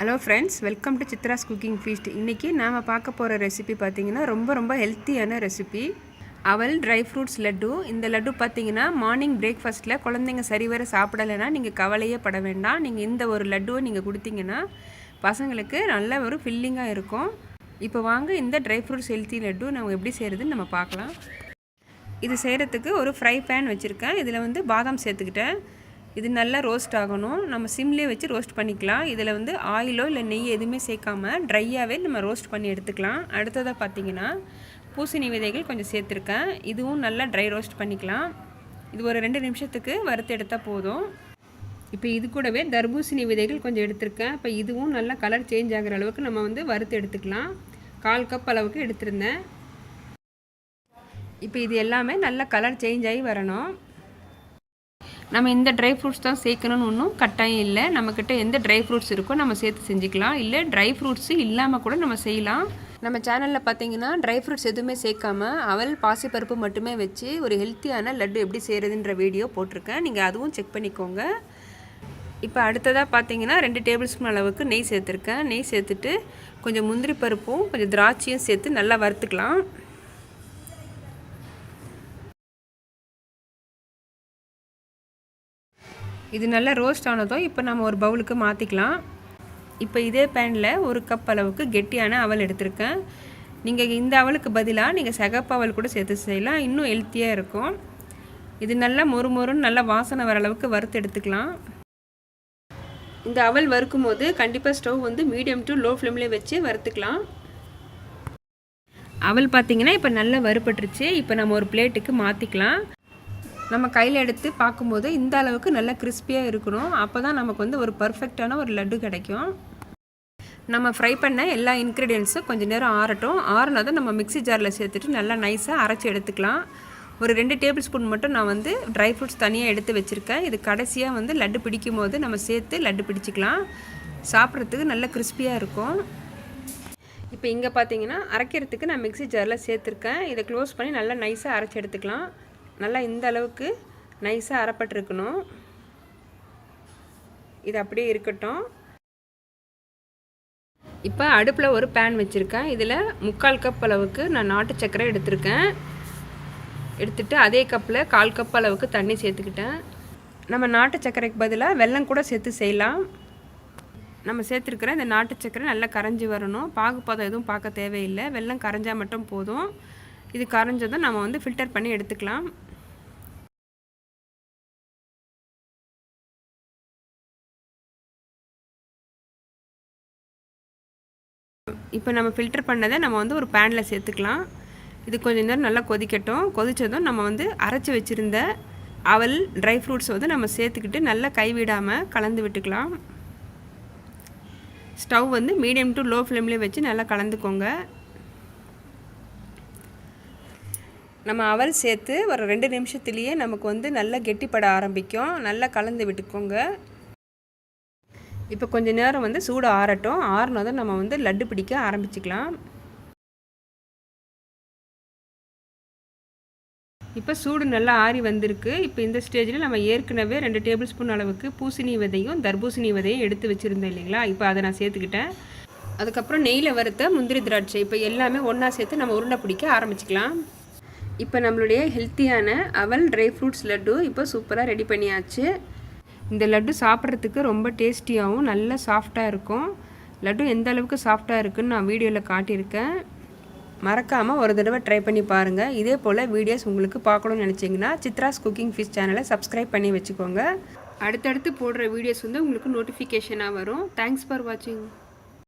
Hello friends welcome to Chitra's cooking feast இன்றைக்கி நாம் பார்க்க போகிற ரெசிபி பார்த்தீங்கன்னா ரொம்ப ரொம்ப ஹெல்த்தியான ரெசிபி அவல் ட்ரை ஃப்ரூட்ஸ் லட்டு. இந்த லட்டு பார்த்தீங்கன்னா மார்னிங் பிரேக்ஃபாஸ்ட்டில் குழந்தைங்க சரிவர சாப்பிடலைன்னா நீங்கள் கவலையே பட வேண்டாம். நீங்கள் இந்த ஒரு லட்டுவை நீங்கள் கொடுத்தீங்கன்னா பசங்களுக்கு நல்ல ஒரு ஃபில்லிங்காக இருக்கும். இப்போ வாங்க இந்த ட்ரை ஃப்ரூட்ஸ் ஹெல்த்தி லட்டு நம்ம எப்படி செய்கிறதுன்னு நம்ம பார்க்கலாம். இது செய்கிறதுக்கு ஒரு ஃப்ரை பேன் வச்சுருக்கேன். இதில் வந்து பாதாம் சேர்த்துக்கிட்டேன். இது நல்லா ரோஸ்ட் ஆகணும். நம்ம சிம்லேயே வச்சு ரோஸ்ட் பண்ணிக்கலாம். இதில் வந்து ஆயிலோ இல்லை நெய் எதுவுமே சேர்க்காம ட்ரையாகவே நம்ம ரோஸ்ட் பண்ணி எடுத்துக்கலாம். அடுத்ததாக பார்த்தீங்கன்னா பூசணி விதைகள் கொஞ்சம் சேர்த்துருக்கேன். இதுவும் நல்லா ட்ரை ரோஸ்ட் பண்ணிக்கலாம். இது ஒரு ரெண்டு நிமிஷத்துக்கு வறுத்து எடுத்தால் போதும். இப்போ இது கூடவே தர்பூசணி விதைகள் கொஞ்சம் எடுத்திருக்கேன். இப்போ இதுவும் நல்லா கலர் சேஞ்ச் ஆகிற அளவுக்கு நம்ம வந்து வறுத்து எடுத்துக்கலாம். கால் கப் அளவுக்கு எடுத்திருந்தேன். இப்போ இது எல்லாமே நல்லா கலர் சேஞ்ச் ஆகி வரணும். நம்ம இந்த ட்ரை ஃப்ரூட்ஸ் தான் சேர்க்கணும்னு ஒன்றும் கட்டாயம் இல்லை. நம்மக்கிட்ட எந்த ட்ரை ஃப்ரூட்ஸ் இருக்கோ நம்ம சேர்த்து செஞ்சுக்கலாம். இல்லை ட்ரை ஃப்ரூட்ஸு இல்லாமல் கூட நம்ம செய்யலாம். நம்ம சேனலில் பார்த்தீங்கன்னா ட்ரை ஃப்ரூட்ஸ் எதுவுமே சேர்க்காம அவல் பாசிப்பருப்பு மட்டுமே வச்சு ஒரு ஹெல்த்தியான லட்டு எப்படி செய்கிறதுன்ற வீடியோ போட்டிருக்கேன். நீங்கள் அதுவும் செக் பண்ணிக்கோங்க. இப்போ அடுத்ததாக பார்த்தீங்கன்னா ரெண்டு டேபிள் ஸ்பூன் அளவுக்கு நெய் சேர்த்துருக்கேன். நெய் சேர்த்துட்டு கொஞ்சம் முந்திரி பருப்பும் கொஞ்சம் திராட்சையும் சேர்த்து நல்லா வறுத்துக்கலாம். இது நல்லா ரோஸ்ட் ஆனதும் இப்போ நம்ம ஒரு பவுலுக்கு மாற்றிக்கலாம் இப்போ இதே பேனில் ஒரு கப் அளவுக்கு கெட்டியான அவல் எடுத்திருக்கேன். நீங்கள் இந்த அவலுக்கு பதிலாக நீங்கள் சகப்பு அவல் கூட சேர்த்து செய்யலாம். இன்னும் ஹெல்த்தியாக இருக்கும். இது நல்லா மொறு மொறுன்னு நல்லா வாசனை வர அளவுக்கு வறுத்து எடுத்துக்கலாம். இந்த அவல் வறுக்கும் போது கண்டிப்பாக ஸ்டவ் வந்து மீடியம் டு லோ ஃப்ளேம்லேயே வச்சு வறுத்துக்கலாம். அவல் பார்த்திங்கன்னா இப்போ நல்லா வறுபட்டுருச்சு. இப்போ நம்ம ஒரு பிளேட்டுக்கு மாற்றிக்கலாம் நம்ம கையில் எடுத்து பார்க்கும்போது இந்த அளவுக்கு நல்லா கிறிஸ்பியாக இருக்கணும். அப்போ தான் நமக்கு வந்து ஒரு பர்ஃபெக்டான ஒரு லட்டு கிடைக்கும். நம்ம ஃப்ரை பண்ண எல்லா இன்க்ரீடியன்ஸும் கொஞ்சம் நேரம் ஆறட்டும். ஆறுனதை நம்ம மிக்சி ஜாரில் சேர்த்துட்டு நல்லா நைஸாக அரைச்சி எடுத்துக்கலாம். ஒரு ரெண்டு டேபிள் ஸ்பூன் மட்டும் நான் வந்து ட்ரை ஃப்ரூட்ஸ் தனியாக எடுத்து வச்சுருக்கேன். இது கடைசியாக வந்து லட்டு பிடிக்கும் போது நம்ம சேர்த்து லட்டு பிடிச்சிக்கலாம். சாப்பிட்றதுக்கு நல்ல கிறிஸ்பியாக இருக்கும். இப்போ இங்கே பார்த்தீங்கன்னா அரைக்கிறதுக்கு நான் மிக்சி ஜாரில் சேர்த்துருக்கேன். இதை க்ளோஸ் பண்ணி நல்லா நைஸாக அரைச்சி எடுத்துக்கலாம். நல்லா இந்த அளவுக்கு நைஸாக அறப்பட்டிருக்கணும் இது அப்படியே இருக்கட்டும். இப்போ அடுப்பில் ஒரு பேன் வச்சுருக்கேன். இதில் முக்கால் கப் அளவுக்கு நான் நாட்டு சக்கரை எடுத்திருக்கேன். எடுத்துகிட்டு அதே கப்பில் கால் கப் அளவுக்கு தண்ணி சேர்த்துக்கிட்டேன். நம்ம நாட்டு சக்கரைக்கு பதிலாக வெல்லம் கூட சேர்த்து செய்யலாம். நம்ம சேர்த்துருக்கிற இந்த நாட்டு சக்கரை நல்லா கரைஞ்சி வரணும். பாகுபாதம் எதுவும் பார்க்க தேவையில்லை. வெல்லம் கரைஞ்சால் மட்டும் போதும். இது கரைஞ்சதும் நம்ம வந்து ஃபில்டர் பண்ணி எடுத்துக்கலாம். இப்போ நம்ம ஃபில்டர் பண்ணதை நம்ம வந்து ஒரு பேனில் சேர்த்துக்கலாம். இது கொஞ்சம் நேரம் நல்லா கொதிக்கட்டும். கொதித்ததும் நம்ம வந்து அரைச்சி வச்சுருந்த அவல் ட்ரை ஃப்ரூட்ஸ் வந்து நம்ம சேர்த்துக்கிட்டு நல்லா கைவிடாமல் கலந்து விட்டுக்கலாம். ஸ்டவ் வந்து மீடியம் டு லோ ஃப்ளேம்லேயே வச்சு நல்லா கலந்துக்கோங்க. நம்ம அவல் சேர்த்து ஒரு ரெண்டு நிமிஷத்துலேயே நமக்கு வந்து நல்லா கெட்டிப்பட ஆரம்பிக்கும். நல்லா கலந்து விட்டுக்கோங்க. இப்போ கொஞ்சம் நேரம் வந்து சூடு ஆறட்டும். ஆறுனதும் நம்ம வந்து லட்டு பிடிக்க ஆரம்பிச்சுக்கலாம். இப்போ சூடு நல்லா ஆறி வந்திருக்கு. இப்போ இந்த ஸ்டேஜில் நம்ம ஏற்கனவே ரெண்டு டேபிள் ஸ்பூன் அளவுக்கு பூசணி விதையும் தர்பூசணி விதையும் எடுத்து வச்சுருந்தேன் இல்லைங்களா? இப்போ அதை நான் சேர்த்துக்கிட்டேன். அதுக்கப்புறம் நெய்யில் வறுத்த முந்திரி திராட்சை. இப்போ எல்லாமே ஒன்றா சேர்த்து நம்ம உருண்டை பிடிக்க ஆரம்பிச்சிக்கலாம். இப்போ நம்மளுடைய ஹெல்த்தியான அவல் ட்ரை ஃப்ரூட்ஸ் லட்டு இப்போ சூப்பராக ரெடி பண்ணியாச்சு. இந்த லட்டு சாப்பிட்றதுக்கு ரொம்ப டேஸ்டியாகவும் நல்ல சாஃப்டாக இருக்கும். லட்டு எந்த அளவுக்கு சாஃப்டாக இருக்குதுன்னு நான் வீடியோவில் காட்டியிருக்கேன். மறக்காமல் ஒரு தடவை ட்ரை பண்ணி பாருங்கள் இதே போல் வீடியோஸ் உங்களுக்கு பார்க்கணும்னு நினச்சிங்கன்னா சித்ராஸ் குக்கிங் ஃபிஷ் சேனலை சப்ஸ்கிரைப் பண்ணி வச்சுக்கோங்க. அடுத்தடுத்து போடுற வீடியோஸ் வந்து உங்களுக்கு நோட்டிஃபிகேஷனாக வரும். தேங்க்ஸ் ஃபார் வாட்சிங்